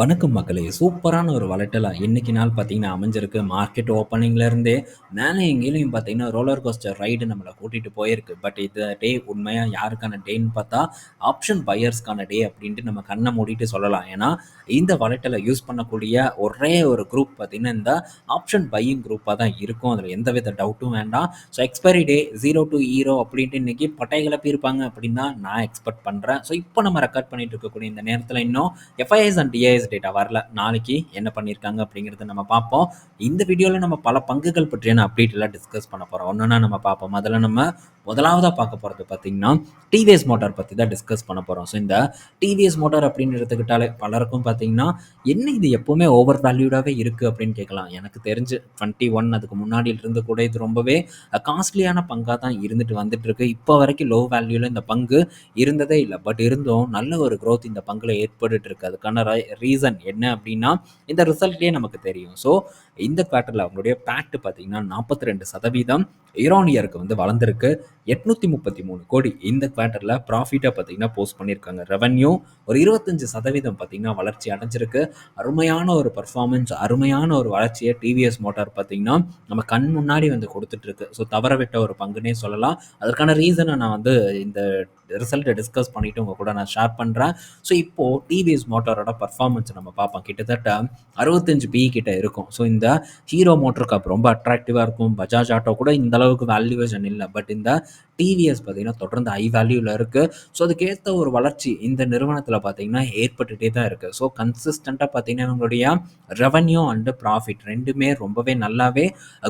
வணக்கம் மக்களே! சூப்பரான ஒரு வளட்டலாக இன்னைக்கு நாள் பார்த்தீங்கன்னா அமைஞ்சிருக்கு. மார்க்கெட் ஓப்பனிங்லேருந்தே மேலே எங்கேயும் பார்த்தீங்கன்னா, ரோலர் கோஸ்டர் ரைடு நம்மளை கூட்டிட்டு போயிருக்கு. பட் இந்த டே உண்மையா யாருக்கான டேன்னு பார்த்தா, ஆப்ஷன் பையர்ஸ்க்கான டே அப்படின்ட்டு நம்ம கண்ணை மூடிட்டு சொல்லலாம். ஏன்னா, இந்த வளட்டலை யூஸ் பண்ணக்கூடிய ஒரே ஒரு குரூப் பார்த்தீங்கன்னா, இந்த ஆப்ஷன் பையிங் குரூப்பாக தான் இருக்கும். அதில எந்தவித டவுட்டும் வேண்டாம். So expiry day zero to hero அப்படின்ட்டு இன்னைக்கு பட்டை கிளப்பியிருப்பாங்க அப்படின்னு தான் நான் எக்ஸ்பெக்ட் பண்றேன். ஸோ இப்போ நம்ம ரெக்கார்ட் பண்ணிட்டு இருக்கக்கூடிய இந்த நேரத்தில் இன்னும் எஃப்ஐஎஸ் அண்ட் டிஐஎஸ் டேட்டா வரல. நாளைக்கு என்ன பண்ணியிருக்காங்க அப்படிங்கிறத நம்ம பார்ப்போம். இந்த வீடியோவில் நம்ம பல பங்குகள் பற்றியான அப்டேட் எல்லாம் டிஸ்கஸ் பண்ண போகிறோம் ஒன்றுனா நம்ம பார்ப்போம். முதல்ல நம்ம முதலாவதாக பார்க்க போகிறது பார்த்தீங்கன்னா, டிவிஎஸ் மோட்டார் பற்றி தான் டிஸ்கஸ் பண்ண போகிறோம் ஸோ இந்த டிவிஎஸ் மோட்டார் அப்படின்னு எடுத்துக்கிட்டாலே பலருக்கும் பார்த்தீங்கன்னா, என்ன இது எப்போவுமே ஓவர் வேல்யூடாவே இருக்குது அப்படின்னு கேட்கலாம். எனக்கு தெரிஞ்சு 21 அதுக்கு முன்னாடியிலிருந்து கூட இது ரொம்பவே காஸ்ட்லியான பங்காக தான் இருந்துட்டு வந்துட்டு இருக்கு. இப்போ வரைக்கும் லோ வேல்யூவில் இந்த பங்கு இருந்ததே இல்லை பட் இருந்தும் நல்ல ஒரு க்ரோத் இந்த பங்குல ஏற்பட்டுட்டு இருக்கு. அதுக்கான ரீசன் ரீசன் என்ன அப்படின்னா, இந்த ரிசல்ட்லேயே நமக்கு தெரியும். ஸோ இந்த குவார்ட்டரில் அவங்களுடைய பேட் பார்த்தீங்கன்னா, நாற்பத்தி ரெண்டு சதவீதம் ஈரானியருக்கு வந்து வளர்ந்துருக்கு எட்நூற்றி முப்பத்தி மூணு கோடி இந்த குவார்டர்ல ப்ராஃபிட்டா பார்த்தீங்கன்னா, போஸ்ட் பண்ணியிருக்காங்க. ரெவன்யூ ஒரு 25% பார்த்தீங்கன்னா, வளர்ச்சி அடைஞ்சிருக்கு. அருமையான ஒரு பர்ஃபார்மன்ஸ் அருமையான ஒரு வளர்ச்சியை டிவிஎஸ் மோட்டார் பார்த்தீங்கன்னா, நம்ம கண் முன்னாடி வந்து கொடுத்துட்ருக்கு இருக்கு. ஸோ தவறவிட்ட ஒரு பங்குனே சொல்லலாம். அதற்கான ரீசனை நான் வந்து இந்த ரிசல்ட்டை டிஸ்கஸ் பண்ணிட்டு உங்க கூட நான் ஷேர் பண்றேன். ஸோ இப்போ டிவிஎஸ் மோட்டாரோட பர்ஃபார்மன்ஸ் நம்ம பார்ப்போம். கிட்டத்தட்ட 65 பிஇ கிட்ட இருக்கும். ஸோ இந்த ஹீரோ மோட்டர் கப் ரொம்ப அட்ராக்டிவா இருக்கும். பஜாஜ் ஆட்டோ கூட இந்த அளவுக்கு வேல்யூவேஷன் இல்லை. பட் இந்த டிவிஎஸ் பார்த்தீங்கன்னா, தொடர்ந்து ஹை வேல்யூவில் இருக்குது ஸோ அதுக்கேற்ற ஒரு வளர்ச்சி இந்த நிறுவனத்தில் பார்த்தீங்கன்னா, ஏற்பட்டுகிட்டே தான் இருக்குது ஸோ கன்சிஸ்டண்ட்டாக பார்த்தீங்கன்னா, இவங்களுடைய ரெவன்யூ அண்ட் ப்ராஃபிட் ரெண்டுமே ரொம்பவே நல்லாவே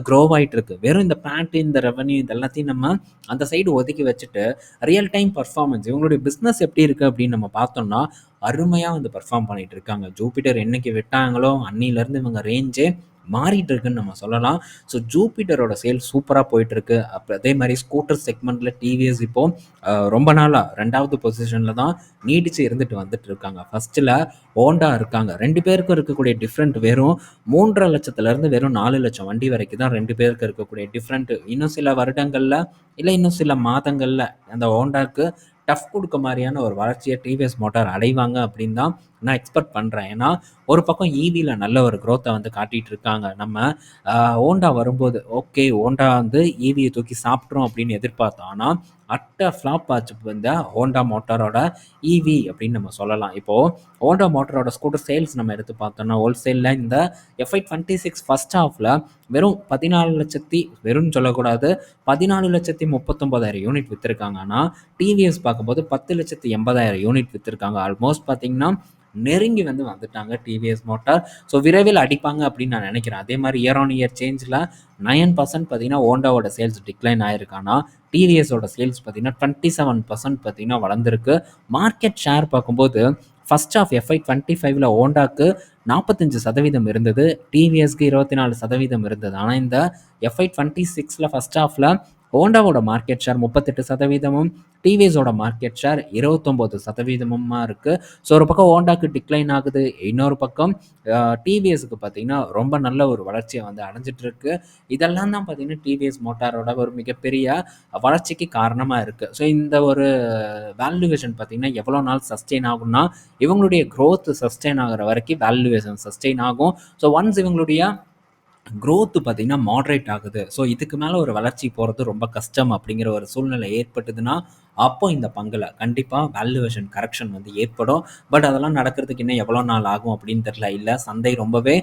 க்ரோ ஆகிட்டுருக்கு வெறும் இந்த பேண்ட் இந்த ரெவன்யூ இது எல்லாத்தையும் நம்ம அந்த சைடு ஒதுக்கி வச்சுட்டு, ரியல் டைம் பர்ஃபார்மன்ஸ் இவங்களுடைய பிஸ்னஸ் எப்படி இருக்குது அப்படின்னு நம்ம பார்த்தோம்னா, அருமையாக வந்து பெர்ஃபார்ம் பண்ணிகிட்டு இருக்காங்க. ஜூபிட்டர் என்னைக்கு விட்டாங்களோ, அன்னையிலிருந்து இவங்க ரேஞ்சே மாறிட்டு இருக்குன்னு நம்ம சொல்லலாம். ஸோ ஜூபிட்டரோட சேல் சூப்பராக போயிட்டுருக்கு அப்போ அதே மாதிரி ஸ்கூட்டர் செக்மெண்ட்டில் டிவிஎஸ் இப்போது ரொம்ப நாளாக ரெண்டாவது பொசிஷனில் தான் நீடிச்சு இருந்துட்டு வந்துட்டு இருக்காங்க. ஃபஸ்ட்டில் ஹோண்டா இருக்காங்க. ரெண்டு பேருக்கும் இருக்கக்கூடிய டிஃப்ரெண்ட் வெறும் 3,50,000லேருந்து வெறும் நாலு லட்சம் வண்டி வரைக்கும் தான் ரெண்டு பேருக்கு இருக்கக்கூடிய டிஃப்ரெண்ட் இன்னும் சில வருடங்களில் இல்லை இன்னும் சில மாதங்கள்ல அந்த ஹோண்டாக்கு டஃப் கொடுக்க மாதிரியான ஒரு வளர்ச்சியை டிவிஎஸ் மோட்டார் அடைவாங்க அப்படின்னு தான் நான் எக்ஸ்பெக்ட் பண்ணுறேன் ஏன்னா, ஒரு பக்கம் ஈவியில் நல்ல ஒரு க்ரோத்தை வந்து காட்டிகிட்டு இருக்காங்க. நம்ம ஓண்டா ஹோண்டா வரும்போது, ஓகே ஹோண்டா வந்து ஈவியை தூக்கி சாப்பிட்ரும் அப்படின்னு எதிர்பார்த்தோம். ஆனால் அட்டை ஃப்ளாப் ஆச்சு இந்த ஹோண்டா மோட்டாரோட இவி அப்படின்னு நம்ம சொல்லலாம். இப்போது ஹோண்டா மோட்டாரோட ஸ்கூட்டர் சேல்ஸ் நம்ம எடுத்து பார்த்தோம்னா, ஹோல்சேலில் இந்த எஃப்ஐ 26 ஃபர்ஸ்ட் ஹாஃப்ல வெறும் பதினாலு லட்சத்தி வெறும் சொல்லக்கூடாது. 14,39,000 யூனிட் விற்றுருக்காங்கன்னா டிவிஎஸ் பார்க்கும்போது 10,80,000 யூனிட் விற்றுருக்காங்க ஆல்மோஸ்ட் பார்த்தீங்கன்னா, நெருங்கி வந்து வந்துட்டாங்க டிவிஎஸ் மோட்டார். ஸோ விரைவில் அடிப்பாங்க அப்படின்னு நான் நினைக்கிறேன். அதே மாதிரி இயர் ஆன் இயர் சேஞ்சில் நயன் பர்சன்ட் பார்த்தீங்கன்னா, ஓண்டாவோட சேல்ஸ் டிக்ளைன் ஆயிருக்கானா டிவிஎஸோட சேல்ஸ் பார்த்தீங்கன்னா, 27% பார்த்தீங்கன்னா வளர்ந்துருக்கு மார்க்கெட் ஷேர் பார்க்கும்போது, ஃபர்ஸ்ட் ஆஃப் எஃப்ஐ 25ல ஹோண்டாக்கு 45% இருந்தது. டிவிஎஸ்க்கு 24% இருந்தது. ஆனால் இந்த எஃப்ஐ 26ல ஃபர்ஸ்ட் ஆஃபில் ஹோண்டாவோட மார்க்கெட் ஷேர் முப்பத்தெட்டு சதவீதமும் டிவிஎஸோட மார்க்கெட் ஷேர் இருபத்தொம்போது சதவீதமுமா இருக்குது ஸோ ஒரு பக்கம் ஹோண்டாக்கு டிக்ளைன் ஆகுது. இன்னொரு பக்கம் டிவிஎஸ்க்கு பார்த்தீங்கன்னா, ரொம்ப நல்ல ஒரு வளர்ச்சியை வந்து அடைஞ்சிட்ருக்கு இதெல்லாம் தான் பார்த்தீங்கன்னா, டிவிஎஸ் மோட்டாரோட ஒரு மிகப்பெரிய வளர்ச்சிக்கு காரணமாக இருக்குது ஸோ இந்த ஒரு வேல்யூவேஷன் பார்த்தீங்கன்னா, எவ்வளோ நாள் சஸ்டெயின் ஆகும்னா, இவங்களுடைய க்ரோத் சஸ்டெயின் ஆகிற வரைக்கும் வேல்யூவேஷன் சஸ்டெயின் ஆகும். ஸோ ஒன்ஸ் இவங்களுடைய க்ரோத்து பார்த்திங்கன்னா மாடரேட் ஆகுது. ஸோ இதுக்கு மேலே ஒரு வளர்ச்சி போகிறது ரொம்ப கஷ்டம் அப்படிங்கிற ஒரு சூழ்நிலை ஏற்பட்டதுன்னா, அப்போ இந்த பங்கில் கண்டிப்பாக வேல்யூவேஷன் கரெக்ஷன் வந்து ஏற்படும். பட் அதெல்லாம் நடக்கிறதுக்கு இன்னும் எவ்வளோ நாள் ஆகும் அப்படின்னு தெரில இல்லை சந்தை ரொம்பவே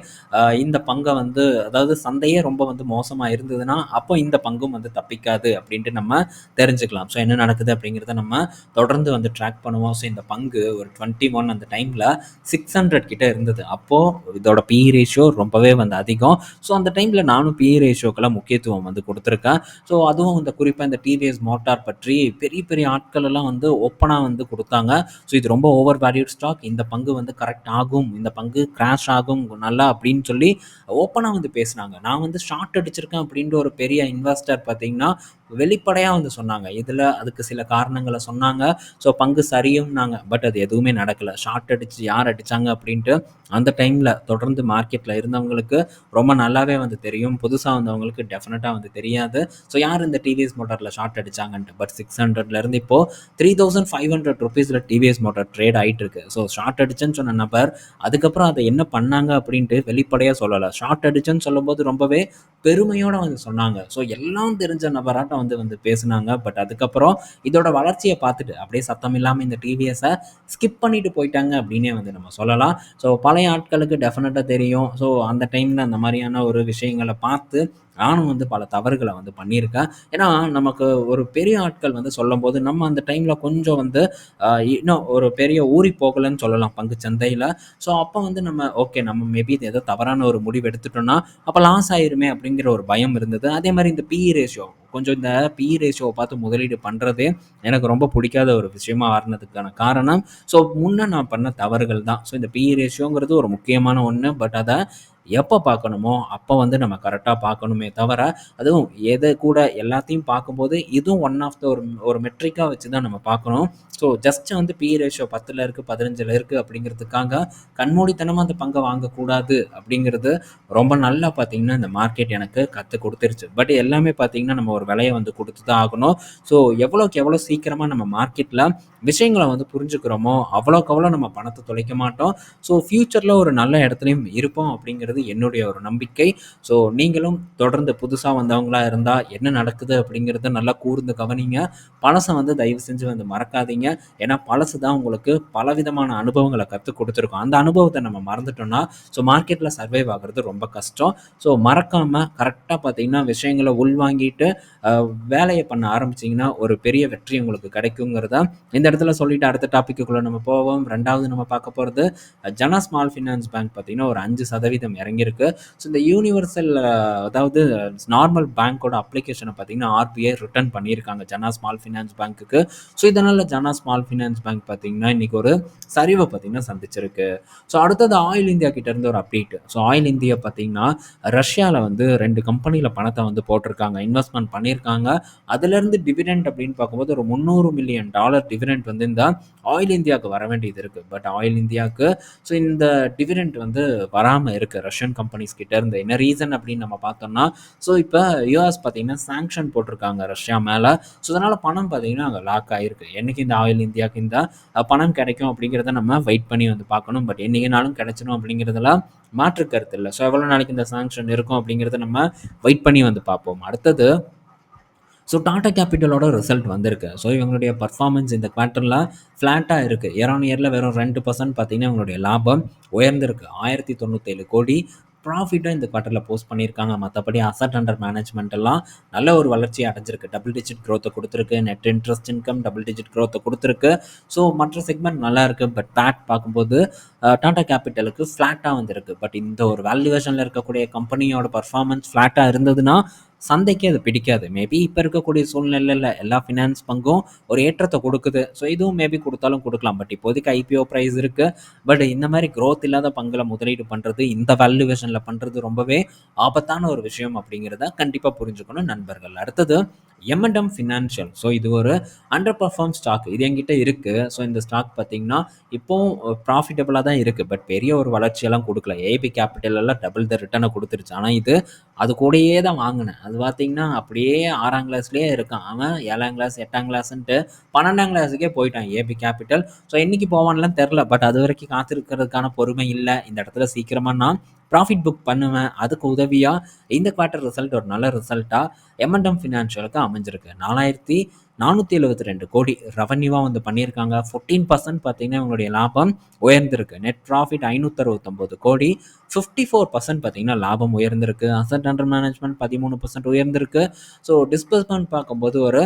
இந்த பங்கை வந்து அதாவது சந்தையே ரொம்ப வந்து மோசமாக இருந்ததுன்னா, அப்போ இந்த பங்கும் வந்து தப்பிக்காது அப்படின்ட்டு நம்ம தெரிஞ்சுக்கலாம். ஸோ என்ன நடக்குது அப்படிங்கிறத நம்ம தொடர்ந்து வந்து ட்ராக் பண்ணுவோம். ஸோ இந்த பங்கு ஒரு 21 அந்த டைமில் சிக்ஸ் ஹண்ட்ரட் கிட்டே இருந்தது. அப்போது இதோட பி ரேஷியோ ரொம்பவே வந்து அதிகம். ஸோ அந்த டைமில் நானும் பி ரேஷியோக்கெல்லாம் முக்கியத்துவம் வந்து கொடுத்துருக்கேன் ஸோ அதுவும் இந்த குறிப்பாக இந்த டிவிஎஸ் மோட்டார் பற்றி பெரிய பெரிய ஆட்கள் எல்லாம் வந்து ஓப்பனாக வந்து கொடுத்தாங்க ஸோ இது ரொம்ப ஓவர் வேல்யூட் ஸ்டாக். இந்த பங்கு வந்து கரெக்ட் ஆகும். இந்த பங்கு கிராஷ் ஆகும் நல்லா அப்படின்னு சொல்லி ஓப்பனாக வந்து பேசுனாங்க. நான் வந்து ஷார்ட் அடிச்சிருக்கேன் அப்படின்ற ஒரு பெரிய இன்வெஸ்டர் பார்த்தீங்கன்னா, வெளிப்படையாக வந்து சொன்னாங்க. இதில் அதுக்கு சில காரணங்களை சொன்னாங்க. ஸோ பங்கு சரியும்னாங்க. பட் அது எதுவுமே நடக்கலை ஷார்ட் அடிச்சு யார் அடித்தாங்க அப்படின்ட்டு அந்த டைமில் தொடர்ந்து மார்க்கெட்டில் இருந்தவங்களுக்கு ரொம்ப நல்லாவே வந்து தெரியும். புதுசாக வந்தவங்களுக்கு டெஃபினட்டாக வந்து தெரியாது. ஸோ யார் இந்த டிவிஎஸ் மோட்டரில் ஷார்ட் அடித்தாங்கன்ட்டு பட் 600ல இருந்து இப்போ ரூ. 3500 டிவிஎஸ் மோட்டார் ட்ரேட் ஆயிட்டு இருக்கு. ஸோ ஷார்ட் அடிச்சுன்னு சொன்ன நபர் அதுக்கப்புறம் அதை என்ன பண்ணாங்க அப்படின்ட்டு வெளிப்படையாக சொல்லலை ஷார்ட் அடிச்சுன்னு சொல்லும்போது ரொம்பவே பெருமையோட வந்து சொன்னாங்க. ஸோ எல்லாம் தெரிஞ்ச நபராட்டம் வந்து வந்து பேசுனாங்க. பட் அதுக்கப்புறம் இதோட வளர்ச்சியை பார்த்துட்டு அப்படியே சத்தம் இல்லாமல் இந்த டிவிஎஸை ஸ்கிப் பண்ணிட்டு போயிட்டாங்க அப்படின்னே வந்து நம்ம சொல்லலாம். ஸோ பழைய ஆட்களுக்கு டெஃபினட்டாக தெரியும். ஸோ அந்த டைமில் அந்த மாதிரியான ஒரு விஷயங்கள பார்த்து நானும் வந்து பல தவறுகளை வந்து பண்ணியிருக்கேன். ஏன்னா, நமக்கு ஒரு பெரிய ஆட்கள் வந்து சொல்லும் போது நம்ம அந்த டைம்ல கொஞ்சம் வந்து இன்னும் ஒரு பெரிய ஊறி போகலன்னு சொல்லலாம் பங்கு சந்தையில. ஸோ அப்போ வந்து நம்ம ஓகே நம்ம மேபி இது ஏதோ தவறான ஒரு முடிவு எடுத்துட்டோம்னா, அப்போ லாஸ் ஆயிருமே அப்படிங்கிற ஒரு பயம் இருந்தது. அதே மாதிரி இந்த பிஇ ரேஷியோ கொஞ்சம் இந்த பி ரேஷியோவை பார்த்து முதலீடு பண்ணுறதே எனக்கு ரொம்ப பிடிக்காத ஒரு விஷயமா மாறுனதுக்கான காரணம், ஸோ முன்னே நான் பண்ண தவறுகள் தான். ஸோ இந்த பி ரேஷியோங்கிறது ஒரு முக்கியமான ஒன்று பட் அதை எப்போ பார்க்கணுமோ, அப்போ வந்து நம்ம கரெக்டாக பார்க்கணுமே தவிர, அதுவும் எதை கூட எல்லாத்தையும் பார்க்கும்போது, இதுவும் ஒன் ஆஃப் த ஒரு ஒரு மெட்ரிக்காக வச்சு தான் நம்ம பார்க்கணும். ஸோ ஜஸ்ட் வந்து பி ரேஷியோ பத்தில் இருக்குது பதினஞ்சில் இருக்குது அப்படிங்கிறதுக்காக கண்மூடித்தனமாக அந்த பங்கை வாங்கக்கூடாது அப்படிங்கிறது ரொம்ப நல்லா பார்த்தீங்கன்னா, இந்த மார்க்கெட் எனக்கு கற்றுக் கொடுத்துருச்சு பட் எல்லாமே பார்த்தீங்கன்னா, நம்ம ஒரு விலையை வந்து கொடுத்து தான் ஆகணும். ஸோ எவ்வளோக்கு எவ்வளோ சீக்கிரமாக நம்ம மார்க்கெட்டில் விஷயங்கள வந்து புரிஞ்சுக்கிறோமோ, அவ்வளோக்கு அவ்வளோ நம்ம பணத்தை தொலைக்க மாட்டோம். ஸோ ஃப்யூச்சரில் ஒரு நல்ல இடத்துலையும் இருப்போம் அப்படிங்கிறது என்னுடைய ஒரு நம்பிக்கை. ஸோ நீங்களும் தொடர்ந்து புதுசாக வந்தவங்களா இருந்தால் என்ன நடக்குது அப்படிங்கிறத நல்லா கூர்ந்து கவனிங்க. பழசை வந்து தயவு செஞ்சு வந்து மறக்காதீங்க. ஏன்னா பழசு தான் உங்களுக்கு பலவிதமான அனுபவங்களை கற்றுக் கொடுத்துருக்கோம் அந்த அனுபவத்தை நம்ம மறந்துட்டோம்னா, ஸோ மார்க்கெட்டில் சர்வைவ் ஆகுறது ரொம்ப கஷ்டம். ஸோ மறக்காம கரெக்டாக பார்த்தீங்கன்னா, விஷயங்கள உள்வாங்கிட்டு வேலையை பண்ண ஆரம்பிச்சீங்கன்னா, ஒரு பெரிய வெற்றி உங்களுக்கு கிடைக்குங்கிறத இந்த இடத்துல சொல்லிட்டு அடுத்த டாப்பிக்குள்ளே நம்ம போவோம். ரெண்டாவது நம்ம பார்க்க போகிறது ஜனா ஸ்மால் ஃபினான்ஸ் பேங்க் பார்த்தீங்கன்னா, ஒரு அஞ்சு சதவீதம் இறங்கியிருக்கு. ஸோ இந்த யூனிவர்சல் அதாவது நார்மல் பேங்க்கோட அப்ளிகேஷனை பார்த்தீங்கன்னா, ஆர்பிஐ ரிட்டர்ன் பண்ணியிருக்காங்க ஜனா ஸ்மால் ஃபினான்ஸ் பேங்க்குக்கு. ஸோ இதனால் ஜனா ஸ்மால் ஃபினான்ஸ் பேங்க் பார்த்தீங்கன்னா, இன்னைக்கு ஒரு சரிவை பார்த்தீங்கன்னா சந்திச்சிருக்கு. ஸோ அடுத்தது ஆயில் இந்தியா கிட்டேருந்து ஒரு அப்டேட். ஸோ ஆயில் இந்தியா பார்த்தீங்கன்னா, ரஷ்யாவில் வந்து ரெண்டு கம்பெனியில் பணத்தை வந்து போட்டிருக்காங்க. இன்வெஸ்ட்மெண்ட் பண்ணியிருக்காங்க. அதுலேருந்து டிவிடெண்ட் அப்படின்னு பார்க்கும்போது ஒரு முந்நூறு மில்லியன் டாலர் டிவிடெண்ட் வந்து இந்த ஆயில் இந்தியாவுக்கு வர வேண்டியது இருக்குது பட் ஆயில் இந்தியாவுக்கு ஸோ இந்த டிவிடெண்ட் வந்து வராமல் இருக்குது ரஷ்யா ரஷ்யன் கம்பெனிஸ் கிட்ட இருந்து. என்ன ரீசன் அப்படின்னு நம்ம பார்த்தோம்னா, ஸோ இப்போ யூஎஸ் பார்த்தீங்கன்னா, சாங்ஷன் போட்டிருக்காங்க ரஷ்யா மேலே ஸோ அதனால் பணம் பார்த்தீங்கன்னா, அங்கே லாக் ஆகிருக்கு என்னைக்கு இந்த ஆயில் இந்தியாவுக்கு இந்த பணம் கிடைக்கும் அப்படிங்கிறத நம்ம வெயிட் பண்ணி வந்து பார்க்கணும். பட் என்னைக்குனாலும் கிடைச்சிரும் அப்படிங்கிறதெல்லாம் மாற்று கருத்து இல்லை ஸோ எவ்வளோ நாளைக்கு இந்த சாங்ஷன் இருக்கும் அப்படிங்கிறத நம்ம வெயிட் பண்ணி வந்து பார்ப்போம். அடுத்தது ஸோ டாடா கேபிட்டலோட ரிசல்ட் வந்திருக்கு. ஸோ இவங்களுடைய பர்ஃபார்மன்ஸ் இந்த குவார்ட்டரில் ஃப்ளாட்டாக இருக்குது இயர் ஆன் இயரில் வெறும் ரெண்டு பர்சன்ட் பார்த்தீங்கன்னா, இவங்களுடைய லாபம் உயர்ந்திருக்கு. 1097 கோடி ப்ராஃபிட்டும் இந்த குவார்ட்டரில் போஸ்ட் பண்ணியிருக்காங்க. மற்றபடி அசெட் அண்டர் மேனேஜ்மெண்ட் எல்லாம் நல்ல ஒரு வளர்ச்சி அடைஞ்சிருக்கு. டபுள் டிஜிட் க்ரோத்தை கொடுத்துருக்கு net interest income double digit க்ரோத்தை கொடுத்துருக்கு ஸோ மற்ற செக்மெண்ட் நல்லா இருக்குது பட் பேட் பார்க்கும்போது டாடா கேபிட்டலுக்கு ஃப்ளாட்டாக வந்திருக்கு. பட் இந்த ஒரு வேல்யூவேஷனில் இருக்கக்கூடிய கம்பெனியோட பர்ஃபார்மன்ஸ் ஃப்ளாட்டாக இருந்ததுன்னா, சந்தைக்கு அது பிடிக்காது. மேபி இப்போ இருக்கக்கூடிய சூழ்நிலையில் எல்லா ஃபினான்ஸ் பங்கும் ஒரு ஏற்றத்தை கொடுக்குது ஸோ இதுவும் மேபி கொடுத்தாலும் கொடுக்கலாம் பட் இப்போதைக்கு ஐபிஓ ப்ரைஸ் இருக்குது பட் இந்த மாதிரி க்ரோத் இல்லாத பங்குல முதலீடு பண்ணுறது இந்த வேல்யூவேஷனில் பண்ணுறது ரொம்பவே ஆபத்தான ஒரு விஷயம் அப்படிங்கிறத கண்டிப்பாக புரிஞ்சுக்கணும் நண்பர்கள். அடுத்தது எம்&எம் ஃபினான்ஷியல். ஸோ இது ஒரு அண்டர் பர்ஃபார்ம் ஸ்டாக். இது என்கிட்ட இருக்குது ஸோ இந்த ஸ்டாக் பார்த்தீங்கன்னா, இப்போவும் ப்ராஃபிட்டபுளாக தான் இருக்குது பட் பெரிய ஒரு வளர்ச்சியெல்லாம் கொடுக்கல ஏபி கேபிட்டல் எல்லாம் டபுள் த ரிட்டனை கொடுத்துருச்சு ஆனால் இது அது கூடயே தான் வாங்கினேன் அது பார்த்தீங்கன்னா, அப்படியே ஆறாம் கிளாஸ்லேயே இருக்கான். அவன் ஏழாம் கிளாஸ், எட்டாம் கிளாஸ்ன்ட்டு 12ஆம் கிளாஸுக்கே போயிட்டான் ஏபி கேபிட்டல். ஸோ என்றைக்கு போவான்லாம் தெரில பட் அது வரைக்கும் காத்திருக்கிறதுக்கான பொறுமை இல்லை இந்த இடத்துல சீக்கிரமாக நான் ப்ராஃபிட் புக் பண்ணுவேன். அதுக்கு உதவியாக இந்த குவார்ட்டர் ரிசல்ட் ஒரு நல்ல ரிசல்ட்டாக எம்&எம் ஃபினான்ஷியலுக்கு அமைஞ்சிருக்கு. 4472 கோடி ரெவன்யூவாக வந்து பண்ணியிருக்காங்க. 14% பார்த்தீங்கன்னா, இவங்களுடைய லாபம் உயர்ந்திருக்கு. நெட் ப்ராஃபிட் 569 கோடி 54% பார்த்தீங்கன்னா, லாபம் உயர்ந்திருக்கு. அசெட் அண்டர் மேனேஜ்மெண்ட் பதிமூணு பர்சன்ட் உயர்ந்திருக்கு. ஸோ டிஸ்பர்ஸ்மெண்ட் பார்க்கும்போது ஒரு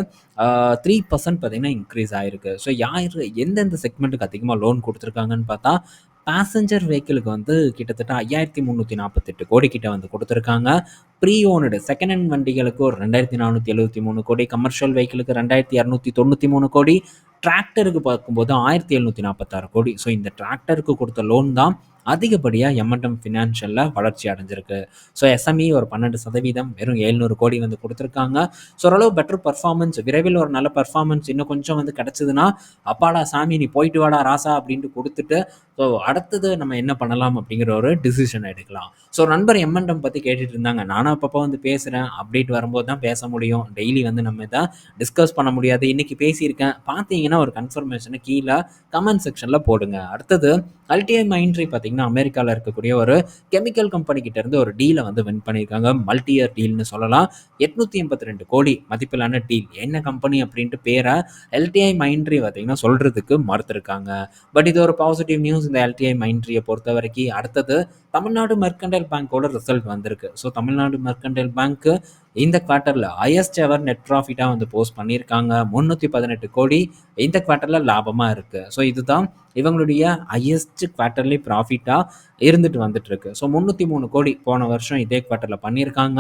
த்ரீ பர்சன்ட் பார்த்தீங்கன்னா, இன்க்ரீஸ் ஆகிருக்கு ஸோ யார் எந்தெந்த செக்மெண்ட்டுக்கு அதிகமாக லோன் கொடுத்துருக்காங்கன்னு பார்த்தா, பேசஞ்சர் வெஹிக்கிளுக்கு வந்து கிட்டத்தட்ட ஐயாயிரத்தி முந்நூற்றி நாற்பத்தெட்டு கோடி கிட்ட வந்து கொடுத்துருக்காங்க. ப்ரீ ஓனடு செகண்ட் ஹேண்ட் வண்டிகளுக்கு ஒரு ரெண்டாயிரத்தி நானூற்றி எழுபத்தி மூணு கோடி கமர்ஷியல் வெஹிக்கிளுக்கு ரெண்டாயிரத்தி இரநூத்தி தொண்ணூற்றி மூணு கோடி டிராக்டருக்கு பார்க்கும்போது ஆயிரத்தி எழுநூற்றி நாற்பத்தாறு கோடி. ஸோ இந்த டிராக்டருக்கு கொடுத்த லோன் தான் அதிகப்படியாக எம்என்டம் ஃபினான்ஷியலில் வளர்ச்சி அடைஞ்சிருக்கு. ஸோ எஸ்எம்இ ஒரு பன்னெண்டு சதவீதம் வெறும் எழுநூறு கோடி வந்து கொடுத்துருக்காங்க. ஸோ ஓரளவு பெட்டர் பர்ஃபார்மன்ஸ் விரைவில் ஒரு நல்ல பர்ஃபார்மன்ஸ் இன்னும் கொஞ்சம் வந்து கிடச்சிதுன்னா அப்பாடா சாமி நீ போயிட்டு வாடா ராசா அப்படின்ட்டு கொடுத்துட்டு ஸோ அடுத்தது நம்ம என்ன பண்ணலாம் அப்படிங்கிற ஒரு டிசிஷன் எடுக்கலாம். ஸோ நண்பர் எம்என்டம் பற்றி கேட்டுட்டு இருந்தாங்க. நானும் அப்பப்போ வந்து பேசுகிறேன் அப்டேட் வரும்போது தான் பேச முடியும். டெய்லி வந்து நம்ம இதை டிஸ்கஸ் பண்ண முடியாது. இன்றைக்கி பேசியிருக்கேன். பார்த்தீங்கன்னா ஒரு கன்ஃபர்மேஷனை கீழே கமெண்ட் செக்ஷனில் போடுங்க. அடுத்தது அல்டிஐ மைண்ட்ரி பார்த்தீங்கன்னா அமெரிக்காவில் இருக்கக்கூடிய ஒரு கெமிக்கல் கம்பெனி இருந்து ஒரு டீலை வந்து வின் பண்ணியிருக்காங்க. மல்டி இயர் டீல்னு சொல்லலாம். எட்நூற்றி எண்பத்தி ரெண்டு கோடி மதிப்பிலான டீல். என்ன கம்பெனி அப்படின்ட்டு பேரை எல்டிஐ மைண்ட்ரி பார்த்தீங்கன்னா சொல்கிறதுக்கு மறுத்துருக்காங்க. பட் இது ஒரு பாசிட்டிவ் நியூஸ் இந்த எல்டிஐ மைண்ட்ரியை பொறுத்த வரைக்கும் அடுத்தது தமிழ்நாடு மெர்கண்டைல் பேங்க்கோட ரிசல்ட் வந்திருக்கு. ஸோ தமிழ்நாடு மெர்கண்டைல் பேங்க்கு இந்த குவார்ட்டரில் ஹையஸ்ட் எவர் நெட் ப்ராஃபிட்டாக வந்து போஸ்ட் பண்ணியிருக்காங்க. முந்நூற்றி பதினெட்டு கோடி. இந்த குவார்ட்டரில் லாபமாக இருக்குது ஸோ இதுதான் இவங்களுடைய ஹையஸ்ட் குவார்ட்டர்லி ப்ராஃபிட்டாக இருந்துட்டு வந்துட்டுருக்கு. ஸோ முந்நூற்றி மூணு கோடி போன வருஷம் இதே குவார்ட்டரில் பண்ணியிருக்காங்க.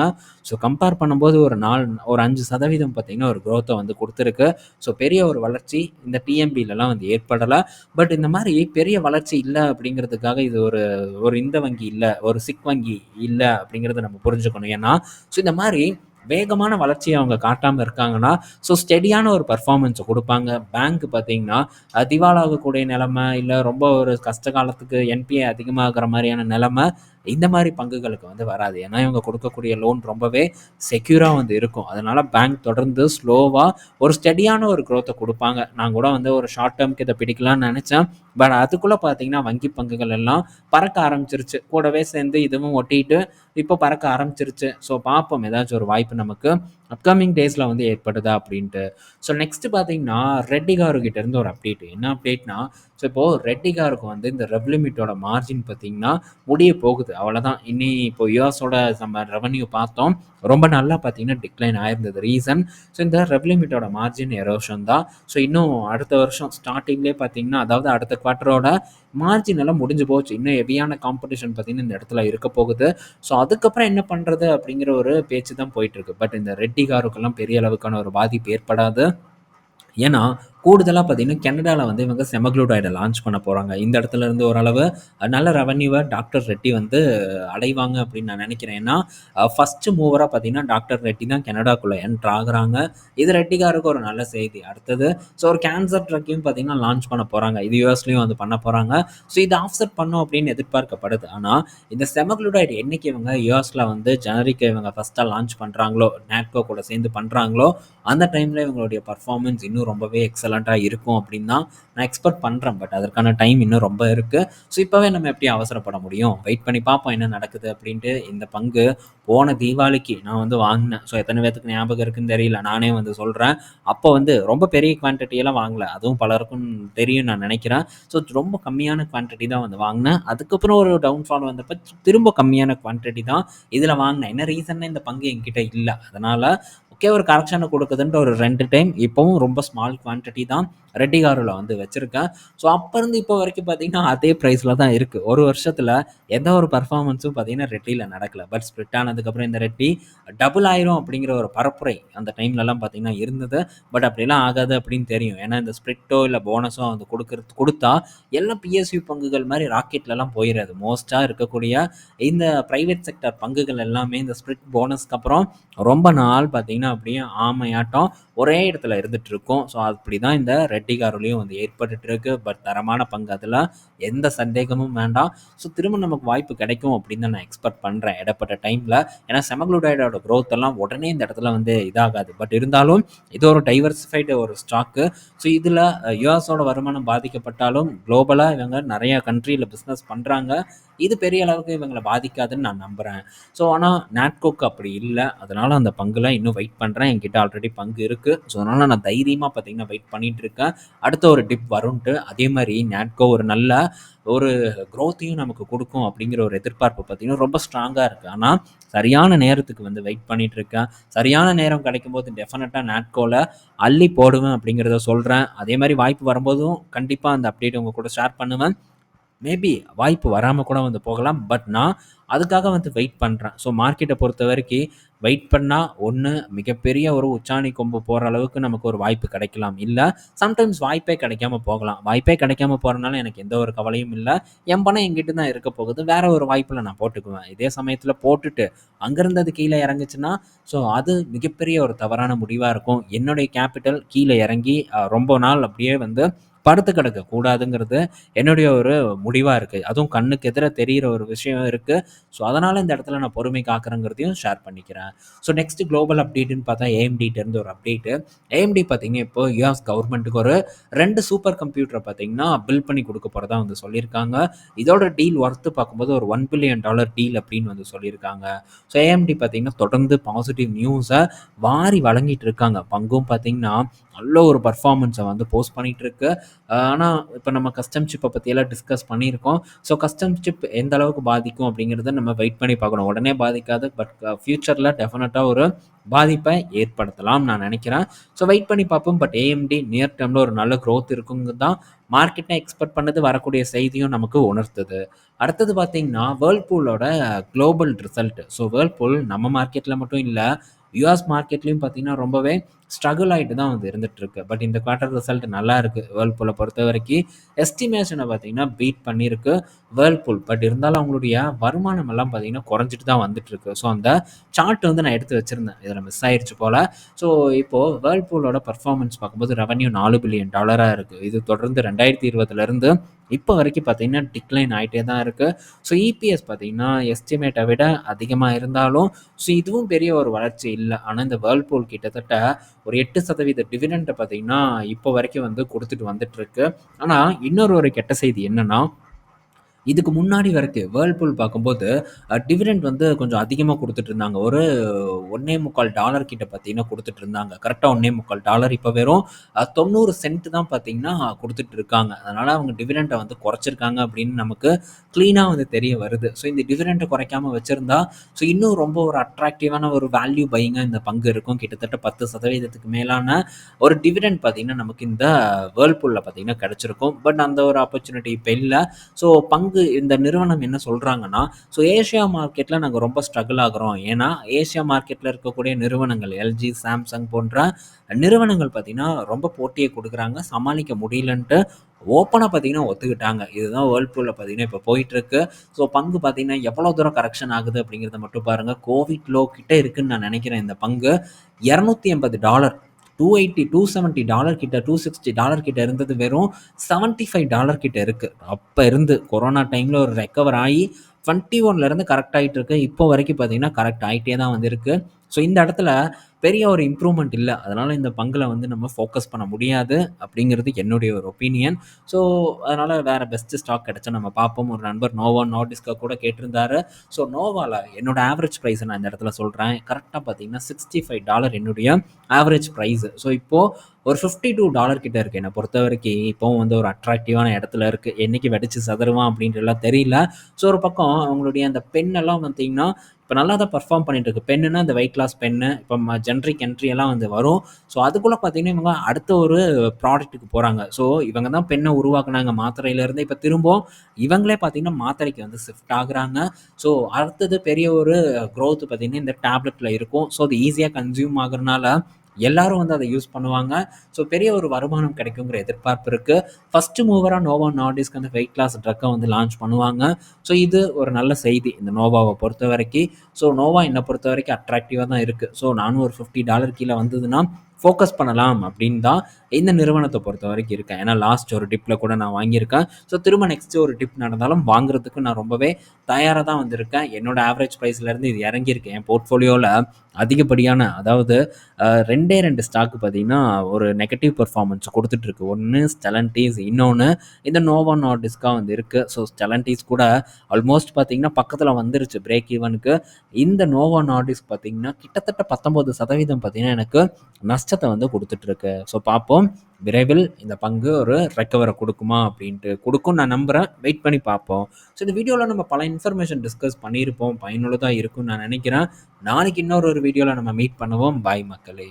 ஸோ கம்பேர் பண்ணும்போது ஒரு நாலு ஒரு அஞ்சு சதவீதம் பார்த்திங்கன்னா ஒரு க்ரோத்தை வந்து கொடுத்துருக்கு. ஸோ பெரிய ஒரு வளர்ச்சி இந்த டிஎம்பிலலாம் வந்து ஏற்படலை. பட் இந்த மாதிரி பெரிய வளர்ச்சி இல்லை அப்படிங்கிறதுக்காக இது ஒரு ஒரு இந்த வங்கி இல்லை ஒரு சிக் வங்கி இல்லை அப்படிங்கிறத நம்ம புரிஞ்சுக்கணும். ஏன்னா ஸோ இந்த மாதிரி வேகமான வளர்ச்சியை அவங்க காட்டாமல் இருக்காங்கன்னா ஸோ ஸ்டெடியான ஒரு பர்ஃபார்மன்ஸை கொடுப்பாங்க. பேங்க் பார்த்தீங்கன்னா திவாலாகக்கூடிய நிலமை இல்லை ரொம்ப ஒரு கஷ்ட காலத்துக்கு என்பிஏ அதிகமாகிற மாதிரியான நிலமை இந்த மாதிரி பங்குகளுக்கு வந்து வராது. ஏன்னா இவங்க கொடுக்கக்கூடிய லோன் ரொம்பவே செக்யூராக வந்து இருக்கும். அதனால் பேங்க் தொடர்ந்து ஸ்லோவாக ஒரு ஸ்டெடியான ஒரு க்ரோத்தை கொடுப்பாங்க. நான் கூட வந்து ஒரு ஷார்ட் டேர்ம்க்கு இதை பிடிக்கலாம்னு நினச்சேன். பட் அதுக்குள்ளே பார்த்தீங்கன்னா வங்கி பங்குகள் எல்லாம் பறக்க ஆரம்பிச்சிருச்சு. கூடவே சேர்ந்து இதுவும் ஒட்டிட்டு இப்போ பறக்க ஆரம்பிச்சிருச்சு. ஸோ பார்ப்போம். ஏதாச்சும் ஒரு வாய்ப்பு நமக்கு அப்கமிங் டேஸில் வந்து ஏற்படுதா அப்படின்ட்டு. ஸோ நெக்ஸ்ட் பார்த்தீங்கன்னா ரெட்டி காருக்கிட்ட இருந்து ஒரு அப்டேட் என்ன அப்டேட்னா ஸோ இப்போது ரெட்டி காருக்கு வந்து இந்த ரெவ்லிமிட்டோட மார்ஜின் பார்த்தீங்கன்னா முடிய போகுது. அவ்வளோதான் இனி இப்போ யூஎஸோட நம்ம ரெவன்யூ பார்த்தோம். ரொம்ப நல்லா பார்த்தீங்கன்னா டிக்ளைன் ஆயிருந்தது. ரீசன் ஸோ இந்த ரெவ்லிமிட்டோட மார்ஜின் எரோஷன் தான். ஸோ இன்னும் அடுத்த வருஷம் ஸ்டார்டிங்லேயே பார்த்தீங்கன்னா அதாவது அடுத்த குவார்ட்டரோட மார்ஜின் எல்லாம் முடிஞ்சு போச்சு. இன்னும் ஹெவியான காம்படிஷன் பார்த்தீங்கன்னா இந்த இடத்துல இருக்க போகுது. ஸோ அதுக்கப்புறம் என்ன பண்ணுறது அப்படிங்கிற ஒரு பேச்சு தான் போயிட்டுருக்கு பட் இந்த ரெட்டி காருக்கெல்லாம் பெரிய அளவுக்கான ஒரு பாதிப்பு ஏற்படாது. ஏன்னா கூடுதலாக பார்த்தீங்கன்னா கனடாவில் வந்து இவங்க செமக்ளூடைடை லான்ச் பண்ண போகிறாங்க இந்த இடத்துல இருந்து ஓரளவு நல்ல ரெவன்யூவை டாக்டர் ரெட்டி வந்து அடைவாங்க அப்படின்னு நான் நினைக்கிறேன். ஏன்னா ஃபஸ்ட்டு மூவராக பார்த்தீங்கன்னா டாக்டர் ரெட்டி தான் கனடாக்குள்ளே என்ட்ரு ஆகுறாங்க. இது ரெட்டிகாருக்கு ஒரு நல்ல செய்தி. அடுத்தது ஸோ ஒரு கேன்சர் ட்ரக்கையும் பார்த்தீங்கன்னா லான்ச் பண்ண போகிறாங்க இது யூஎஸ்லேயும் வந்து பண்ண போகிறாங்க ஸோ இதை ஆஃப்செட் பண்ணும் அப்படின்னு எதிர்பார்க்கப்படுது. ஆனால் இந்த செமக்ளூடைடு என்னைக்கு இவங்க யூஎஸில் வந்து ஜனரிக்கு இவங்க ஃபஸ்ட்டாக லான்ச் பண்ணுறாங்களோ நேட்கோ கூட சேர்ந்து பண்ணுறாங்களோ அந்த டைமில் இவங்களுடைய பர்ஃபார்மன்ஸ் இன்னும் ரொம்பவே எக்ஸலண்ட்டாக இருக்கும் அப்படின்னு தான் நான் எக்ஸ்பெக்ட் பண்ணுறேன் பட் அதற்கான டைம் இன்னும் ரொம்ப இருக்குது ஸோ இப்போவே நம்ம எப்படி அவசரப்பட முடியும்? வெயிட் பண்ணி பார்ப்போம் என்ன நடக்குது அப்படின்ட்டு. இந்த பங்கு போன தீபாவளிக்கு நான் வந்து வாங்கினேன். ஸோ எத்தனை பேத்துக்கு ஞாபகம் இருக்குன்னு தெரியல. நானே வந்து சொல்கிறேன் அப்போ வந்து ரொம்ப பெரிய குவான்டிட்டியெல்லாம் வாங்கலை. அதுவும் பலருக்கும் தெரியும் நான் நினைக்கிறேன். ஸோ ரொம்ப கம்மியான குவான்டிட்டி தான் வந்து வாங்கினேன். அதுக்கப்புறம் ஒரு டவுன்ஃபால் வந்தப்போ திரும்ப கம்மியான குவான்டிட்டி தான் இதில் வாங்கினேன். என்ன ரீசன்னா இந்த பங்கு என்கிட்ட இல்லை. அதனால் ஓகே ஒரு கரெக்ஷனை கொடுக்குதுன்ற ஒரு ரெண்டு டைம் இப்போவும் ரொம்ப ஸ்மால் குவான்டிட்டி தான் ரெட்டி காரில் வந்து வச்சுருக்கேன். ஸோ அப்போ இருந்து இப்போ வரைக்கும் பார்த்தீங்கன்னா அதே ப்ரைஸில் தான் இருக்குது ஒரு வருஷத்தில் எந்த ஒரு பர்ஃபார்மன்ஸும் பார்த்தீங்கன்னா ரெட்டியில் நடக்கலை. பட் ஸ்ப்ளிட் ஆனதுக்கப்புறம் இந்த ரெட்டி டபுள் ஆயிரும் அப்படிங்கிற ஒரு பரப்புரை அந்த டைம்லலாம் பார்த்தீங்கன்னா இருந்தது. பட் அப்படிலாம் ஆகாது அப்படின்னு தெரியும். ஏன்னா இந்த ஸ்ப்ளிட்டோ இல்லை போனஸோ வந்து கொடுக்குறது கொடுத்தா எல்லாம் பிஎஸ்யூ பங்குகள் மாதிரி ராக்கெட்லலாம் போயிடாது மோஸ்ட்டாக இருக்கக்கூடிய இந்த ப்ரைவேட் செக்டர் பங்குகள் எல்லாமே இந்த ஸ்ப்ளிட் போனஸ்க்கு அப்புறம் ரொம்ப நாள் பார்த்தீங்கன்னா அப்படியே ஆமையாட்டம் ஒரே இடத்துல இருந்துகிட்ருக்கும் ஸோ அப்படி தான் இந்த ரெட் காரோலையும் வந்து ஏற்பட்டுட்டு இருக்கு பட் தரமான பங்கு அதில். எந்த சந்தேகமும் வேண்டாம். ஸோ திரும்ப நமக்கு வாய்ப்பு கிடைக்கும் அப்படின்னு தான் நான் எக்ஸ்பெக்ட் பண்ணுறேன் இடப்பட்ட டைமில் ஏன்னா செமக்ளூடைடோட க்ரோத் எல்லாம் உடனே இந்த இடத்துல வந்து இதாகாது. பட் இருந்தாலும் இது ஒரு டைவர்சிஃபைடு ஒரு ஸ்டாக்கு ஸோ இதில் யூஎஸோட வருமானம் பாதிக்கப்பட்டாலும் குளோபலாக இவங்க நிறையா கண்ட்ரியில் பிஸ்னஸ் பண்ணுறாங்க இது பெரிய அளவுக்கு இவங்களை பாதிக்காதுன்னு நான் நம்புகிறேன் ஸோ ஆனால் நாட்கோக்கு அப்படி இல்லை. அதனால் அந்த பங்குலாம் இன்னும் வெயிட் பண்ணுறேன் என்கிட்ட ஆல்ரெடி பங்கு இருக்குது ஸோ அதனால் நான் தைரியமாக பார்த்தீங்கன்னா வெயிட் பண்ணிகிட்டு இருக்கேன். அடுத்த ஒரு டிப் வரும்ன்ட்டு அதே மாதிரி நாட்கோ ஒரு நல்ல ஒரு க்ரோத்தையும் நமக்கு கொடுக்கும் அப்படிங்கிற ஒரு எதிர்பார்ப்பு பார்த்திங்கன்னா ரொம்ப ஸ்ட்ராங்காக இருக்குது ஆனால் சரியான நேரத்துக்கு வந்து வெயிட் பண்ணிகிட்டு இருக்கேன். சரியான நேரம் கிடைக்கும் போது டெஃபினட்டாக நாட்கோவில் அள்ளி போடுவேன் அப்படிங்கிறத சொல்கிறேன் அதே மாதிரி வாய்ப்பு வரும்போதும் கண்டிப்பாக அந்த அப்டேட் உங்கள் கூட ஷேர் பண்ணுவேன். மேபி வாய்ப்பு வராமல் கூட வந்து போகலாம் பட் நான் அதுக்காக வந்து வெயிட் பண்ணுறேன் ஸோ மார்க்கெட்டை பொறுத்த வரைக்கும் வெயிட் பண்ணால் ஒன்று மிகப்பெரிய ஒரு உச்சாணி கொம்பு போகிற அளவுக்கு நமக்கு ஒரு வாய்ப்பு கிடைக்கலாம். இல்லை சம்டைம்ஸ் வாய்ப்பே கிடைக்காம போகலாம். வாய்ப்பே கிடைக்காம போகிறனால எனக்கு எந்த ஒரு கவலையும் இல்லை. என் பணம் எங்கிட்ட தான் இருக்க போகுது. வேற ஒரு வாய்ப்பில் நான் போட்டுக்குவேன். இதே சமயத்தில் போட்டுட்டு அங்கேருந்தது கீழே இறங்குச்சுன்னா ஸோ அது மிகப்பெரிய ஒரு தவறான முடிவாக இருக்கும். என்னுடைய கேபிட்டல் கீழே இறங்கி ரொம்ப நாள் அப்படியே வந்து படுத்து கிடக்க கூடாதுங்கிறது என்னுடைய ஒரு முடிவாக இருக்குது அதுவும் கண்ணுக்கு எதிர தெரிகிற ஒரு விஷயம் இருக்குது ஸோ அதனால் இந்த இடத்துல நான் பொறுமை காக்கிறேங்கிறதையும் ஷேர் பண்ணிக்கிறேன். ஸோ நெக்ஸ்ட் குளோபல் அப்டேட்டுன்னு பார்த்தா AMD இருந்து ஒரு அப்டேட்டு ஏஎம்டி பார்த்தீங்கன்னா இப்போ யூஎஸ் கவர்மெண்ட்டுக்கு ஒரு ரெண்டு சூப்பர் கம்ப்யூட்டரை பார்த்தீங்கன்னா பில் பண்ணி கொடுக்க போகிறதா வந்து சொல்லியிருக்காங்க. இதோட டீல் ஒர்த்து பார்க்கும்போது ஒரு ஒன் பில்லியன் டாலர் டீல் அப்படின்னு வந்து சொல்லியிருக்காங்க. ஸோ ஏஎம்டி பார்த்தீங்கன்னா தொடர்ந்து பாசிட்டிவ் நியூஸை வாரி வழங்கிட்டு இருக்காங்க. பங்கும் பார்த்தீங்கன்னா நல்ல ஒரு பர்ஃபார்மன்ஸை வந்து போஸ்ட் பண்ணிட்டு இருக்கு ஆனால் இப்போ நம்ம கஸ்டம் சிப்பை பற்றியெல்லாம் டிஸ்கஸ் பண்ணியிருக்கோம். ஸோ கஸ்டம் சிப் எந்த அளவுக்கு பாதிக்கும் அப்படிங்கிறத நம்ம வெயிட் பண்ணி பார்க்கணும். உடனே பாதிக்காது பட் ஃப்யூச்சரில் டெஃபினட்டாக ஒரு பாதிப்பை ஏற்படுத்தலாம் நான் நினைக்கிறேன். ஸோ வெயிட் பண்ணி பார்ப்போம். பட் ஏஎம்டி நியர் டேர்மில் ஒரு நல்ல க்ரோத் இருக்குங்க தான் மார்க்கெட்டை எக்ஸ்பெக்ட் பண்ணது வரக்கூடிய செய்தியும் நமக்கு உணர்த்துது. அடுத்தது பார்த்தீங்கன்னா வேர்ல்பூலோட குளோபல் ரிசல்ட் ஸோ வேர்ல்பூல் நம்ம மார்க்கெட்டில் மட்டும் இல்லை யூஎஸ் மார்க்கெட்லேயும் பார்த்தீங்கன்னா ரொம்பவே ஸ்ட்ரகிள் ஆகிட்டு தான் வந்து இருந்துட்டுருக்கு. பட் இந்த குவார்ட்டர் ரிசல்ட் நல்லா இருக்குது வேர்ல்பூலை பொறுத்த வரைக்கும் எஸ்டிமேஷனை பார்த்தீங்கன்னா பீட் பண்ணியிருக்கு வேர்ல்பூல் பட் இருந்தாலும் அவங்களுடைய வருமானம் எல்லாம் பார்த்தீங்கன்னா குறைஞ்சிட்டு தான் வந்துட்டுருக்கு. ஸோ அந்த சார்ட் வந்து நான் எடுத்து வச்சிருந்தேன். இதில் மிஸ் ஆயிடுச்சு போல். ஸோ இப்போது வேர்ல்பூலோட பர்ஃபார்மன்ஸ் பார்க்கும்போது ரெவன்யூ நாலு பில்லியன் டாலராக இருக்குது இது தொடர்ந்து ரெண்டாயிரத்தி இருபதுலேருந்து இப்போ வரைக்கும் பார்த்தீங்கன்னா டிக்ளைன் ஆகிட்டே தான் இருக்குது ஸோ இபிஎஸ் பார்த்தீங்கன்னா எஸ்டிமேட்டை விட அதிகமாக இருந்தாலும் ஸோ இதுவும் பெரிய ஒரு வளர்ச்சி இல்லை. ஆனால் இந்த வேர்ல்பூல் கிட்டத்தட்ட ஒரு எட்டு சதவீத டிவிடெண்ட்டை பார்த்தீங்கன்னா இப்போ வரைக்கும் வந்து கொடுத்துட்டு வந்துட்டு இருக்கு. ஆனால் இன்னொரு ஒரு கெட்ட செய்தி என்னன்னா இதுக்கு முன்னாடி வரைக்கும் வேர்ல்பூல் பார்க்கும்போது டிவிடெண்ட் வந்து கொஞ்சம் அதிகமாக கொடுத்துட்டு இருந்தாங்க ஒரு ஒன்னே முக்கால் டாலர் கிட்ட பார்த்தீங்கன்னா கொடுத்துட்டு இருந்தாங்க கரெக்டாக ஒன்னே முக்கால் டாலர் இப்போ வெறும் தொண்ணூறு சென்ட் தான் பார்த்தீங்கன்னா கொடுத்துட்டு இருக்காங்க அதனால் அவங்க டிவிடெண்ட்டை வந்து குறைச்சிருக்காங்க அப்படின்னு நமக்கு க்ளீனாக வந்து தெரிய வருது. ஸோ இந்த டிவிடெண்ட்டை குறைக்காமல் வச்சிருந்தா ஸோ இன்னும் ரொம்ப ஒரு அட்ராக்டிவான ஒரு வேல்யூ பையிங்காக இந்த பங்கு இருக்கும். கிட்டத்தட்ட பத்து சதவீதத்துக்கு மேலான ஒரு டிவிடெண்ட் பார்த்தீங்கன்னா நமக்கு இந்த வேர்ல்பூலில் பார்த்தீங்கன்னா கிடச்சிருக்கும். பட் அந்த ஒரு ஆப்பர்ச்சுனிட்டி இப்போ இல்லை. ஸோ பங்கு இந்த நிறுவனம் என்ன சொல்கிறாங்கன்னா ஸோ ஏஷியா மார்க்கெட்டில் நாங்கள் ரொம்ப ஸ்ட்ரகிள் ஆகுறோம். ஏன்னா ஏஷியா மார்க்கெட்டில் இருக்கக்கூடிய நிறுவனங்கள் எல்ஜி சாம்சங் போன்ற நிறுவனங்கள் பார்த்தீங்கன்னா ரொம்ப போட்டியை கொடுக்குறாங்க. சமாளிக்க முடியலன்ட்டு ஓப்பனாக பார்த்தீங்கன்னா ஒத்துக்கிட்டாங்க. இதுதான் வேர்ல்பூலில் பார்த்தீங்கன்னா இப்போ போயிட்டுருக்கு. ஸோ பங்கு பார்த்தீங்கன்னா எவ்வளோ தூரம் கரெக்ஷன் ஆகுது அப்படிங்கிறத மட்டும் பாருங்கள் கோவிட் லோ கிட்டே இருக்குன்னு நான் நினைக்கிறேன். இந்த பங்கு இரநூத்தி எண்பது dollar. Two eighty two seventy dollar கிட்ட டூ சிக்ஸ்டி டாலர் கிட்ட இருந்தது. வெறும் செவன்ட்டி ஃபைவ் டாலர் கிட்ட இருக்குது அப்போ இருந்து கொரோனா டைமில் ஒரு ரெக்கவர் ஆகி டுவெண்ட்டி ஒன்லேருந்து கரெக்ட் ஆகிட்டு இருக்கு. இப்போ வரைக்கும் பார்த்தீங்கன்னா கரெக்ட் ஆகிட்டே தான் வந்திருக்கு. ஸோ இந்த இடத்துல பெரிய ஒரு இம்ப்ரூவ்மெண்ட் இல்லை. அதனால் இந்த பங்கில் வந்து நம்ம ஃபோக்கஸ் பண்ண முடியாது அப்படிங்கிறது என்னுடைய ஒரு ஒப்பீனியன் ஸோ அதனால் வேறு பெஸ்ட்டு ஸ்டாக் கிடச்சா நம்ம பார்ப்போம். ஒரு நண்பர் நோவா நார்டிஸ்கா கூட கேட்டிருந்தாரு. ஸோ நோவாவில் என்னோட ஆவரேஜ் ப்ரைஸை நான் இந்த இடத்துல சொல்கிறேன் கரெக்டாக பார்த்தீங்கன்னா சிக்ஸ்டி ஃபைவ் டாலர் என்னுடைய ஆவரேஜ் ப்ரைஸு ஸோ இப்போது ஒரு ஃபிஃப்டி டூ டாலர் கிட்ட இருக்குது என்னை பொறுத்த வரைக்கும் இப்போவும் வந்து ஒரு அட்ராக்டிவான இடத்துல இருக்குது என்னைக்கு வெடிச்சு சதருவான் அப்படின்றலாம் தெரியல. ஸோ ஒரு பக்கம் அவங்களுடைய அந்த பெண்ணெல்லாம் பார்த்தீங்கன்னா இப்போ நல்லா தான் பர்ஃபார்ம் பண்ணிட்டு இருக்கு பெண்ணுனா இந்த வெயிட் கிளாஸ் பெண்ணு இப்போ ஜென்ரிக் என்ட்ரி எல்லாம் வந்து வரும். ஸோ அதுக்குள்ளே பார்த்தீங்கன்னா இவங்க அடுத்த ஒரு ப்ராடக்ட்டுக்கு போகிறாங்க ஸோ இவங்க தான் பெண்ணை உருவாக்குனாங்க மாத்திரையிலேருந்து. இப்போ திரும்ப இவங்களே பார்த்தீங்கன்னா மாத்திரைக்கு வந்து ஷிஃப்ட் ஆகுறாங்க. ஸோ அடுத்தது பெரிய ஒரு க்ரோத் பார்த்தீங்கன்னா இந்த டேப்லெட்டில் இருக்கும். ஸோ அது ஈஸியாக கன்சியூம் ஆகுறதுனால எல்லாரும் வந்து அதை யூஸ் பண்ணுவாங்க. ஸோ பெரிய ஒரு வருமானம் கிடைக்குங்கிற எதிர்பார்ப்பு இருக்குது ஃபஸ்ட்டு மூவராக நோவா நார்டிஸ்க்கு அந்த வெயிட் லாஸ் ட்ரக்கை வந்து லான்ச் பண்ணுவாங்க. ஸோ இது ஒரு நல்ல செய்தி இந்த நோவாவை பொறுத்த வரைக்கும். ஸோ நோவா என்னை பொறுத்த வரைக்கும் அட்ராக்டிவாக தான் இருக்குது ஸோ நானும் ஒரு ஃபிஃப்டி டாலர் கீழே வந்ததுன்னா ஃபோக்கஸ் பண்ணலாம் அப்படின்னு தான் இந்த நிறுவனத்தை பொறுத்த வரைக்கும் இருக்கேன். ஏன்னா லாஸ்ட் ஒரு டிப்பில் கூட நான் வாங்கியிருக்கேன். ஸோ திரும்ப நெக்ஸ்ட் ஒரு டிப் நடந்தாலும் வாங்குறதுக்கு நான் ரொம்பவே தயாராக தான் வந்திருக்கேன். என்னோட ஆவரேஜ் ப்ரைஸ்லேருந்து இது இறங்கியிருக்கேன் என் போர்ட்ஃபோலியோவில் அதிகப்படியான அதாவது ரெண்டே ரெண்டு ஸ்டாக்கு பார்த்தீங்கன்னா ஒரு நெகட்டிவ் பர்ஃபார்மன்ஸ் கொடுத்துட்ருக்கு ஒன்று ஸ்டெலன்டீஸ் இன்னொன்று இந்த நோவா நார்டிஸ்காக வந்து இருக்குது ஸோ ஸ்டெலன்டீஸ் கூட ஆல்மோஸ்ட் பார்த்தீங்கன்னா பக்கத்தில் வந்துருச்சு பிரேக் ஈவனுக்கு இந்த நோவா நார்டிஸ்க் பார்த்தீங்கன்னா கிட்டத்தட்ட பத்தொம்பது சதவீதம் பார்த்தீங்கன்னா எனக்கு நஷ்டத்தை வந்து கொடுத்துட்ருக்கு ஸோ பார்ப்போம். விரைவில் இந்த பங்கு ஒரு ரெக்கவரை கொடுக்குமா அப்படின்ட்டு கொடுக்கும் நான் நம்புகிறேன் வெயிட் பண்ணி பார்ப்போம். ஸோ இந்த வீடியோவில் நம்ம பல இன்ஃபர்மேஷன் டிஸ்கஸ் பண்ணியிருப்போம். பயனுள்ளதாக இருக்கும்னு நான் நினைக்கிறேன். நாளைக்கு இன்னொரு ஒரு வீடியோவில் நம்ம மீட் பண்ணுவோம். பாய் மக்களே.